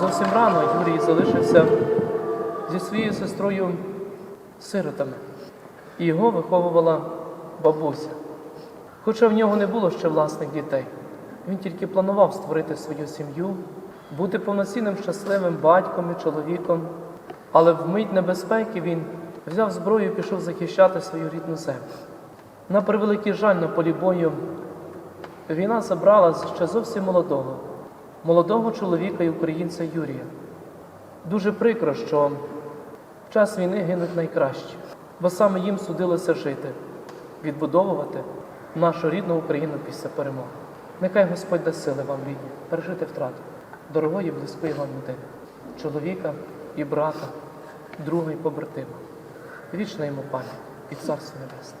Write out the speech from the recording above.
Зовсім рано Юрій залишився зі своєю сестрою сиротами, і його виховувала бабуся. Хоча в нього не було ще власних дітей, він тільки планував створити свою сім'ю, бути повноцінним щасливим батьком і чоловіком. Але в мить небезпеки він взяв зброю і пішов захищати свою рідну землю. На превеликий жаль на полі бою війна забрала ще зовсім молодого, молодого чоловіка і українця Юрія. Дуже прикро, що в час війни гинуть найкращі, бо саме їм судилося жити, відбудовувати нашу рідну Україну після перемоги. Нехай Господь дасть сили вам рідні, пережити втрату дорогої, близької вам людини, чоловіка і брата, друга і побратима. Вічна йому пам'ять і царство небесне.